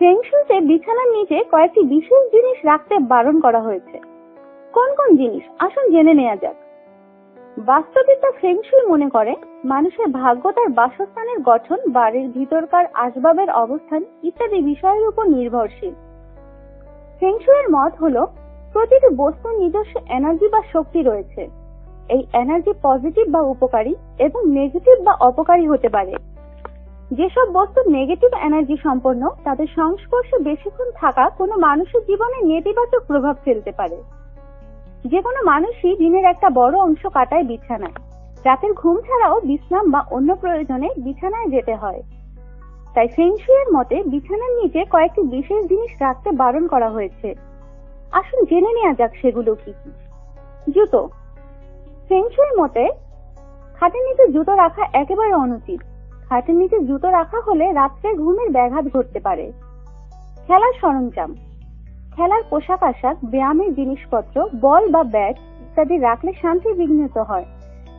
ফেংশুইতে বিছানার নিচে কয়েকটি বিশেষ জিনিস রাখতে বারণ করা হয়েছে। কোন কোন জিনিস? আসুন জেনে নেওয়া যাক। বাস্তুবিদ্যা ফেংশুই মনে করে, মানুষের ভাগ্য তার বাসস্থানের গঠন, বাড়ির ভিতরকার আসবাবের অবস্থান ইত্যাদি বিষয়ের উপর নির্ভরশীল। ফেংশুয়ের মত হলো, প্রতিটি বস্তুর নিজস্ব এনার্জি বা শক্তি রয়েছে। এই এনার্জি পজিটিভ বা উপকারী এবং নেগেটিভ বা অপকারী হতে পারে। যেসব বস্তু নেগেটিভ এনার্জি সম্পন্ন, তাদের সংস্পর্শে বেশিক্ষণ থাকা কোনো মানুষের জীবনে নেতিবাচক প্রভাব ফেলতে পারে। যে কোনো মানুষই দিনের একটা বড় অংশ কাটায় বিছানায়। রাতের ঘুম ছাড়াও বিশ্রাম বা অন্য প্রয়োজনে বিছানায় যেতে হয়। তাই ফেংশুয়ের মতে বিছানার নিচে কয়েকটি বিশেষ জিনিস রাখতে বারণ করা হয়েছে। আসুন জেনে নেওয়া যাক সেগুলো কি কি। জুতো। ফেংশুয়ের মতে, খাটের নিচে জুতো রাখা একেবারে অনুচিত। খাটের নিচে জুতো রাখা হলে রাত্রে ঘুমের ব্যাঘাত ঘটতে পারে। খেলার সরঞ্জাম। খেলার পোশাক আশাক, ব্যায়ামের জিনিসপত্র, বল বা ব্যাট ইত্যাদি রাখলে শান্তি বিঘ্নিত হয়।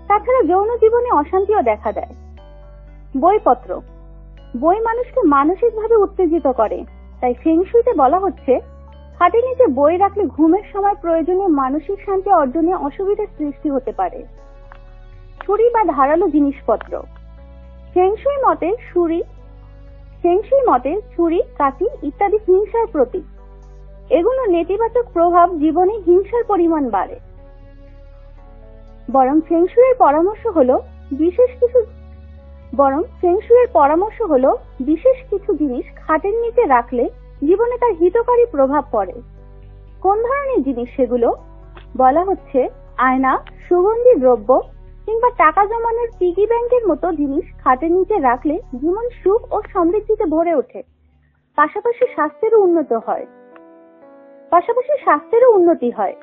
তাছাড়া যৌন জীবনে অশান্তিও দেখা দেয়। বইপত্র। বই মানুষকে মানসিকভাবে উত্তেজিত করে। তাই ফেংশুইতে বলা হচ্ছে খাটের নিচে বই রাখলে ঘুমের সময় প্রয়োজনীয় মানসিক শান্তি অর্জনে অসুবিধার সৃষ্টি হতে পারে। ছুরি বা ধারালো জিনিসপত্র। ফেংশুই মতে ছুরি ফেংশুই মতে ছুরি কাঁচি ইত্যাদি হিংসার প্রতীক। এগুলো নেতিবাচক প্রভাব জীবনে হিংসার পরিমাণ বাড়ে। বরং ফেংশুয়ের পরামর্শ হলো বিশেষ কিছু, বরং ফেংশুয়ের পরামর্শ হলো বিশেষ কিছু জিনিস খাটের নিচে রাখলে জীবনে তার হিতকারী প্রভাব পড়ে। কোন ধরনের জিনিস সেগুলো? বলা হচ্ছে আয়না, সুগন্ধি দ্রব্য কিংবা টাকা জমানোর পিগি ব্যাংকের মতো জিনিস খাটের নিচে রাখলে জীবন সুখ ও সমৃদ্ধিতে ভরে ওঠে। পাশাপাশি স্বাস্থ্যেরও উন্নত হয়। পাশাপাশি স্বাস্থ্যেরও উন্নতি হয়।